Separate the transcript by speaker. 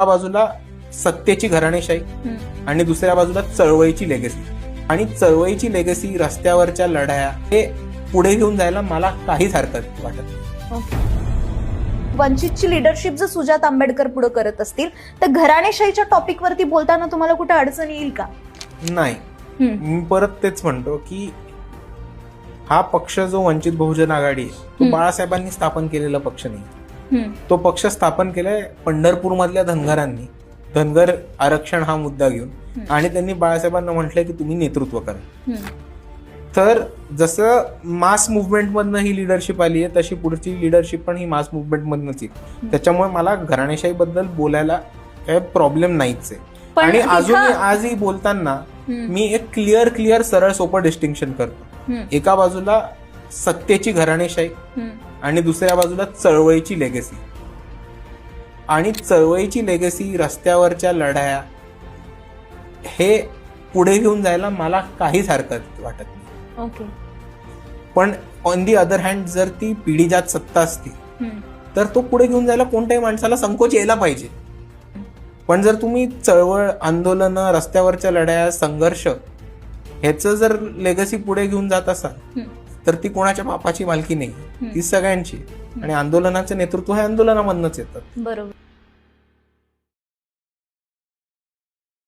Speaker 1: एका बाजूला सत्तेची घराणेशाही. आणि दुसऱ्या बाजूला चळवळीची लेगसी आणि चळवळीची लेगसी रस्त्यावरच्या लढाया हे पुढे घेऊन जायला मला काहीच हरकत वाटत.
Speaker 2: वंचितची लिडरशिप जर सुजात आंबेडकर पुढे करत असतील तर घराणेशाहीच्या टॉपिक वरती बोलताना तुम्हाला कुठे अडचण येईल का
Speaker 1: नाही. मी परत तेच म्हणतो की हा पक्ष जो वंचित बहुजन आघाडी तो. बाळासाहेबांनी स्थापन केलेला पक्ष नाही. तो पक्ष स्थापन केलाय पंढरपूरमधल्या धनगरांनी धनगर आरक्षण हा मुद्दा घेऊन. आणि त्यांनी बाळासाहेबांना म्हटलंय की तुम्ही नेतृत्व करा. तर जसं मास मुवमेंटमधनं ही लिडरशिप आली आहे तशी पुढची लिडरशिप पण ही मास मुवमेंटमधनच येईल त्याच्यामुळे मला घराणेशाहीबद्दल बोलायला काही प्रॉब्लेम नाहीच आहे आणि अजूनही आजही बोलताना. मी एक क्लिअर क्लिअर सरळ सोपं डिस्टिंक्शन करतो. एका बाजूला सत्तेची घराणेशाही. आणि दुसऱ्या बाजूला चळवळीची लेगसी आणि चळवळीची लेगसी रस्त्यावरच्या लढाया हे पुढे घेऊन जायला मला काहीच हरकत वाटत नाही
Speaker 2: ओके
Speaker 1: पण ऑन दी अदर हँड जर ती पिढीजात सत्ता असती. तर तो पुढे घेऊन जायला कोणत्याही माणसाला संकोच यायला पाहिजे पण जर तुम्ही चळवळ आंदोलनं रस्त्यावरच्या लढाया संघर्ष ह्याचं जर लेगसी पुढे घेऊन जात असाल. तर ती कोणाच्या बापाची मालकी नाही. ती सगळ्यांची. आणि आंदोलनाचे नेतृत्व हे आंदोलनामधनच येतात
Speaker 2: बरोबर.